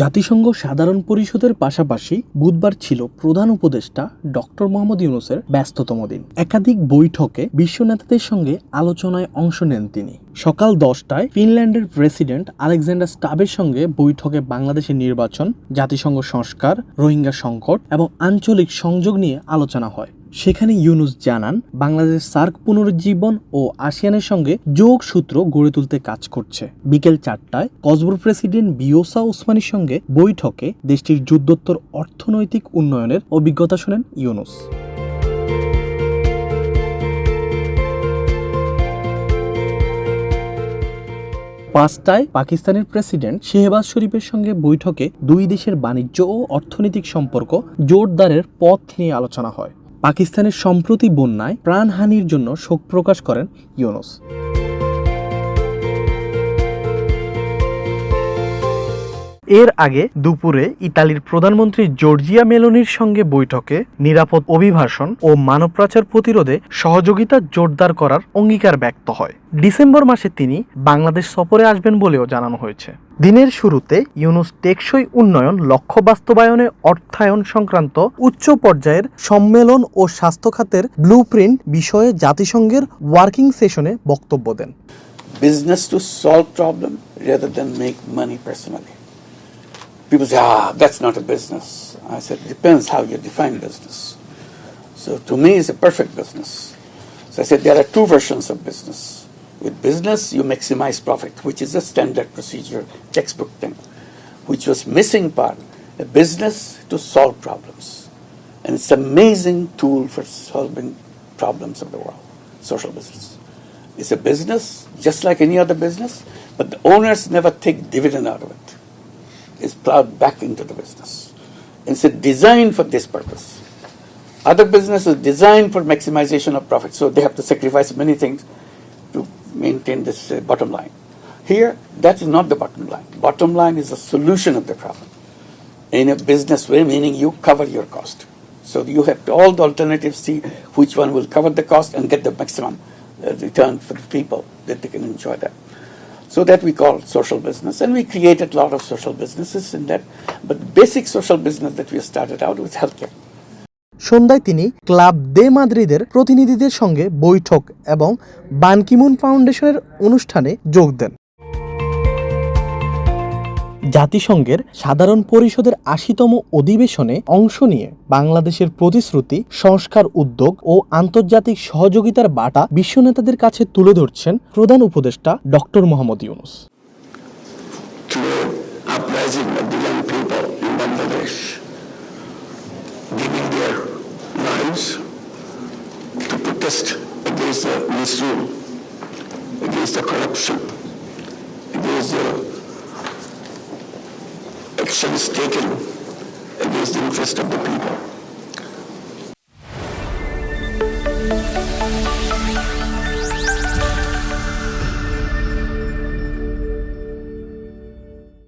জাতিসংঘ সাধারণ পরিষদের পাশাপাশি বুধবার ছিল প্রধান উপদেষ্টা ডক্টর মোহাম্মদ ইউনুসের ব্যস্ততম দিন। একাধিক বৈঠকে বিশ্ব নেতাদের সঙ্গে আলোচনায় অংশ নেন তিনি। সকাল দশটায় ফিনল্যান্ডের প্রেসিডেন্ট আলেকজান্ডার স্টাবের সঙ্গে বৈঠকে বাংলাদেশের নির্বাচন, জাতিসংঘ সংস্কার, রোহিঙ্গা সংকট এবং আঞ্চলিক সংযোগ নিয়ে আলোচনা হয়। সেখানে ইউনুস জানান বাংলাদেশ সার্ক পুনরুজ্জীবন ও আসিয়ানের সঙ্গে যোগ সূত্র গড়ে তুলতে কাজ করছে। বিকেল চারটায় কসবুর প্রেসিডেন্ট বিওসা ওসমানীর সঙ্গে বৈঠকে দেশটির যুদ্ধোত্তর অর্থনৈতিক উন্নয়নের অভিজ্ঞতা শোনেন ইউনুস। পাঁচটায় পাকিস্তানের প্রেসিডেন্ট শেহবাজ শরীফের সঙ্গে বৈঠকে দুই দেশের বাণিজ্য ও অর্থনৈতিক সম্পর্ক জোরদারের পথ নিয়ে আলোচনা হয়। পাকিস্তানের সম্প্রতি বন্যায় প্রাণহানির জন্য শোক প্রকাশ করেন ইউনুস। এর আগে দুপুরে ইতালির প্রধানমন্ত্রী জর্জিয়া মেলোনির সঙ্গে বৈঠকে নিরাপদ অভিভাষণ ও মানব পাচার প্রতিরোধে সহযোগিতা জোরদার করার অঙ্গীকার ব্যক্ত হয়। ডিসেম্বর মাসে তিনি বাংলাদেশ সফরে আসবেন বলেও জানানো হয়েছে। দিনের শুরুতে ইউনুস টেকসই উন্নয়ন, লক্ষ্য বাস্তবায়নে অর্থায়ন সংক্রান্ত উচ্চ পর্যায়ের সম্মেলন ও স্বাস্থ্য খাতের ব্লুপ্রিন্ট বিষয়ে জাতিসংঘের ওয়ার্কিং সেশনে বক্তব্য দেন। Rather than make money personally. People say, ah, that's not a business. I said, depends how you define business. So to me, it's a perfect business. So I said, there are two versions of business. With business, you maximize profit, which is a standard procedure, textbook thing, which was missing part, a business to solve problems. And it's an amazing tool for solving problems of the world, social business. It's a business just like any other business, but the owners never take dividend out of it. It's plowed back into the business. It's designed for this purpose. Other businesses designed for maximization of profit, so they have to sacrifice many things to maintain this uh, bottom line. Here, that is not the bottom line. Bottom line is the solution of the problem. In a business way, meaning you cover your cost. So you have to all the alternatives see which one will cover the cost and get the maximum uh, return for the people that they can enjoy that. So that we call social business, and we created a lot of social businesses in that. But basic social business that we started out with healthcare. সন্ধ্যায় তিনি club দে মাদ্রিদের প্রতিনিধিদের সঙ্গে বৈঠক এবং বানকিমুন ফাউন্ডেশনের অনুষ্ঠানে যোগ দেন জাতিসংঘের সাধারণ পরিষদের আশিতম অধিবেশনে অংশ নিয়ে বাংলাদেশের প্রতিশ্রুতি সংস্কার উদ্যোগ ও আন্তর্জাতিক সহযোগিতার বাটা বিশ্বনেতাদের কাছে তুলে ধরছেন প্রধান উপদেষ্টা doctor Mohammad Yunus. Against the misrule, against the corruption, against the actions taken against the interest of the people.